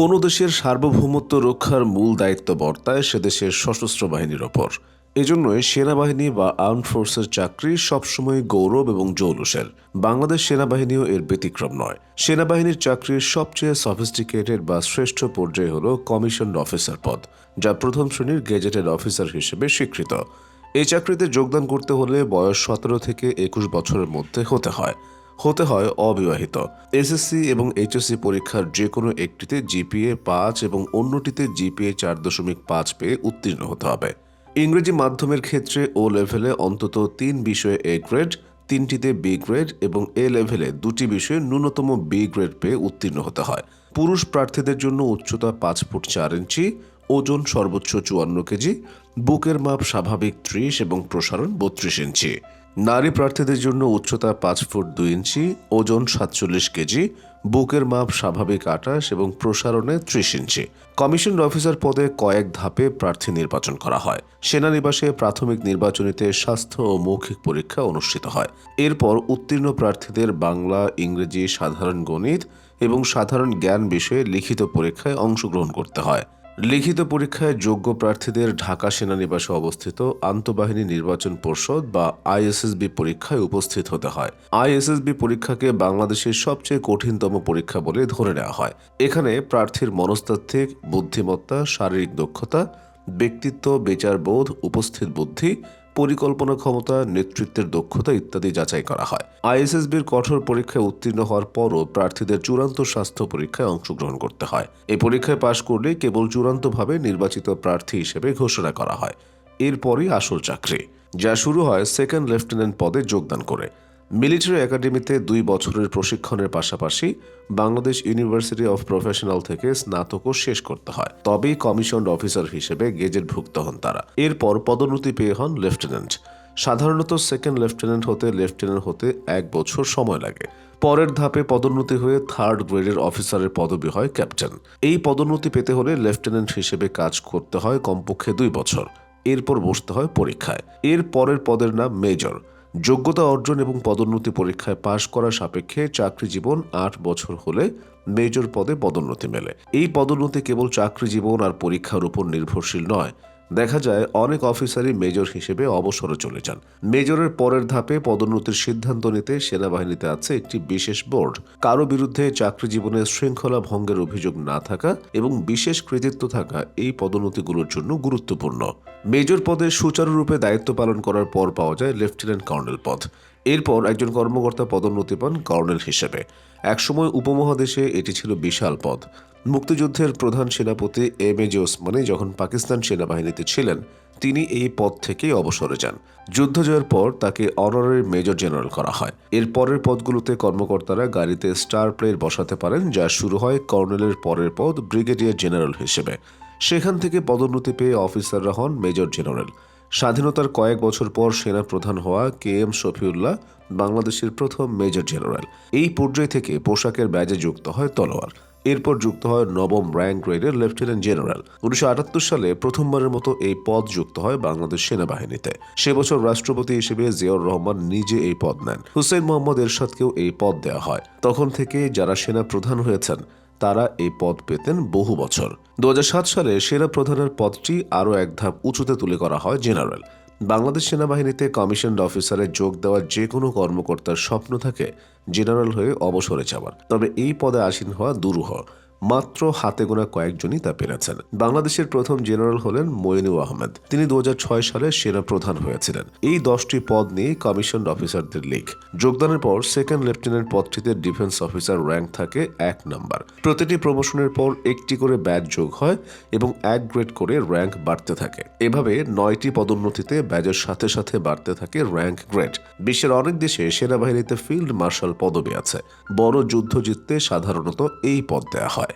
কোনো দেশের সার্বভৌমত্ব রক্ষার মূল দায়িত্ব বর্তায় সে দেশের সশস্ত্র বাহিনীর ওপর। এজন্যই সেনাবাহিনী বা আর্ম ফোর্সের চাকরি সবসময় গৌরব এবং জৌলুসের। বাংলাদেশ সেনাবাহিনীও এর ব্যতিক্রম নয়। সেনাবাহিনীর চাকরির সবচেয়ে সফিস্টিকেটেড বা শ্রেষ্ঠ পর্যায়ে হল কমিশন অফিসার পদ, যা প্রথম শ্রেণির গেজেটেড অফিসার হিসেবে স্বীকৃত। এই চাকরিতে যোগদান করতে হলে বয়স সতেরো থেকে একুশ বছরের মধ্যে হতে হয়। হতে হয় অবিবাহিত। এসএসসি এবং এইচএসসি পরীক্ষার যে কোনো একটিতে জিপিএ পাঁচ এবং অন্যটিতে জিপিএ চার দশমিক পাঁচ পেয়ে উত্তীর্ণ হতে হবে। ইংরেজি মাধ্যমের ক্ষেত্রে ও লেভেলে অন্তত তিন বিষয়ে এ গ্রেড, তিনটিতে বি গ্রেড এবং এ লেভেলে দুটি বিষয়ে ন্যূনতম বি গ্রেড পেয়ে উত্তীর্ণ হতে হয়। পুরুষ প্রার্থীদের জন্য উচ্চতা পাঁচ ফুট চার ইঞ্চি, ওজন সর্বোচ্চ চুয়ান্ন কেজি, বুকের মাপ স্বাভাবিক ত্রিশ এবং প্রসারণ বত্রিশ ইঞ্চি। নারী প্রার্থীদের জন্য উচ্চতা পাঁচ ফুট দুই ইঞ্চি, ওজন সাতচল্লিশ কেজি, বুকের মাপ স্বাভাবিক আটাশ এবং প্রসারণে ত্রিশ ইঞ্চি। কমিশন অফিসার পদে কয়েক ধাপে প্রার্থী নির্বাচন করা হয়। সেনানিবাসে প্রাথমিক নির্বাচনীতে স্বাস্থ্য ও মৌখিক পরীক্ষা অনুষ্ঠিত হয়। এরপর উত্তীর্ণ প্রার্থীদের বাংলা, ইংরেজি, সাধারণ গণিত এবং সাধারণ জ্ঞান বিষয়ে লিখিত পরীক্ষায় অংশগ্রহণ করতে হয়। লিখিত পরীক্ষায় যোগ্য প্রার্থীদের ঢাকা সেনানিবাসে অবস্থিত আন্তঃবাহিনী নির্বাচন পর্ষদ বা আইএসএসবি পরীক্ষায় উপস্থিত হতে হয়। আইএসএসবি পরীক্ষাকে বাংলাদেশের সবচেয়ে কঠিনতম পরীক্ষা বলে ধরে নেওয়া হয়। এখানে প্রার্থীর মনস্তাত্ত্বিক, বুদ্ধিমত্তা, শারীরিক দক্ষতা, ব্যক্তিত্ব, বেচারবোধ, উপস্থিত বুদ্ধি পরিকল্পনা ক্ষমতা, নেতৃত্বের দক্ষতা ইত্যাদি যাচাই করা হয়। আইএসএসবির কঠোর পরীক্ষায় উত্তীর্ণ হওয়ার পরও প্রার্থীদের চূড়ান্ত স্বাস্থ্য পরীক্ষায় অংশগ্রহণ করতে হয়। এই পরীক্ষায় পাশ করলে কেবল চূড়ান্তভাবে নির্বাচিত প্রার্থী হিসেবে ঘোষণা করা হয়। এরপরই আসল চাকরি, যা শুরু হয় সেকেন্ড লেফটেন্যান্ট পদে যোগদান করে। মিলিটারি একাডেমিতে দুই বছরের প্রশিক্ষণের পাশাপাশি বাংলাদেশ ইউনিভার্সিটি অফ প্রফেশনাল থেকে স্নাতকও শেষ করতে হয়। তবেই কমিশন অফিসার হিসেবে গেজেটভুক্ত হন তারা। এরপর পদোন্নতি পেয়ে হন লেফটেন্যান্ট। সাধারণত সেকেন্ড লেফটেন্যান্ট হতে লেফটেন্যান্ট হতে এক বছর সময় লাগে। পরের ধাপে পদোন্নতি হয়ে থার্ড গ্রেডের অফিসারের পদবি হয় ক্যাপ্টেন। এই পদোন্নতি পেতে হলে লেফটেন্যান্ট হিসেবে কাজ করতে হয় কমপক্ষে দুই বছর। এরপর বসতে হয় পরীক্ষায়। এর পরের পদের নাম মেজর। যোগ্যতা অর্জন এবং পদোন্নতি পরীক্ষায় পাশ করা সাপেক্ষে চাকরি জীবন আট বছর হলে মেজর পদে পদোন্নতি মেলে। এই পদোন্নতি কেবল চাকরি জীবন আর পরীক্ষার উপর নির্ভরশীল নয়। দেখা যায়, অনেক অফিসারই মেজর হিসেবে অবসরে চলে যান। মেজরের পরের ধাপে পদোন্নতির সিদ্ধান্ত নিতে সেনাবাহিনীতে আছে একটি বিশেষ বোর্ড। কারও বিরুদ্ধে চাকরি জীবনে শৃঙ্খলা ভঙ্গের অভিযোগ না থাকা এবং বিশেষ কৃতিত্ব থাকা এই পদোন্নতিগুলোর জন্য গুরুত্বপূর্ণ। মেজর পদে সুচারুরূপে দায়িত্ব পালন করার পর পাওয়া যায় লেফটেন্যান্ট কর্নেল পদ। এরপর একজন কর্মকর্তা পদোন্নতি পান কর্নেল হিসেবে। একসময় উপমহাদেশে এটি ছিল বিশাল পদ। মুক্তিযুদ্ধের প্রধান সেনাপতি এম এ জে ওসমানী যখন পাকিস্তান সেনাবাহিনীতে ছিলেন, তিনি এই পদ থেকেই অবসরে যান। যুদ্ধ জয়ের পর তাকে অনারের মেজর জেনারেল করা হয়। এর পরের পদগুলোতে কর্মকর্তারা গাড়িতে স্টার প্লেট বসাতে পারেন, যা শুরু হয় কর্নেলের পরের পদ ব্রিগেডিয়ার জেনারেল হিসেবে। সেখান থেকে পদোন্নতি পেয়ে অফিসাররা হন মেজর জেনারেল। স্বাধীনতার কয়েক বছর পর সেনা প্রধান হওয়া কে এম শফিউল্লাহ বাংলাদেশের প্রথম মেজর জেনারেল। এই পর্যায় থেকে পোশাকের ব্যাজে যুক্ত হয় তলোয়ার। এরপর যুক্ত হয় নবম র্যাঙ্ক গ্রেডের লেফটেন্যান্ট জেনারেল। উনিশশো আটাত্তর সালে প্রথমবারের মতো এই পদ যুক্ত হয় বাংলাদেশ সেনাবাহিনীতে। সে বছর রাষ্ট্রপতি হিসেবে জিয়াউর রহমান নিজে এই পদ নেন। হুসেন মোহাম্মদ এরশাদকেও এই পদ দেওয়া হয়। তখন থেকে যারা সেনা প্রধান হয়েছেন তারা এই পদ পেতেন বহু বছর। দু হাজার সাত সালে সেরা প্রধানের পদটি আরও এক ধাপ উঁচুতে তুলে করা হয় জেনারেল। বাংলাদেশ সেনাবাহিনীতে কমিশন অফিসারে যোগ দেওয়ার যে কোনো কর্মকর্তার স্বপ্ন থাকে জেনারেল হয়ে অবসরে যাওয়ার। তবে এই পদে আসীন হওয়া দুরূহ। মাত্র হাতে গোনা কয়েকজনই তা পেরেছেন। বাংলাদেশের প্রথম জেনারেল হলেন মইনু আহমেদ। তিনি দু হাজার ছয় সালে সেনা প্রধান হয়েছিলেন। এই দশটি পদ নিয়ে কমিশন অফিসারদের লিগ। যোগদানের পর সেকেন্ড লেফটেন্যান্ট পদটিতে ডিফেন্স অফিসার র্যাঙ্ক থাকে এক নাম্বার। প্রতিটি প্রমোশনের পর একটি করে ব্যাচ যোগ হয় এবং এক গ্রেড করে র্যাঙ্ক বাড়তে থাকে। এভাবে নয়টি পদোন্নতিতে ব্যাজের সাথে সাথে বাড়তে থাকে র্যাঙ্ক গ্রেড। বিশ্বের অনেক দেশে সেনাবাহিনীতে ফিল্ড মার্শাল পদবি আছে। বড় যুদ্ধ জিততে সাধারণত এই পদ দেওয়া হয়।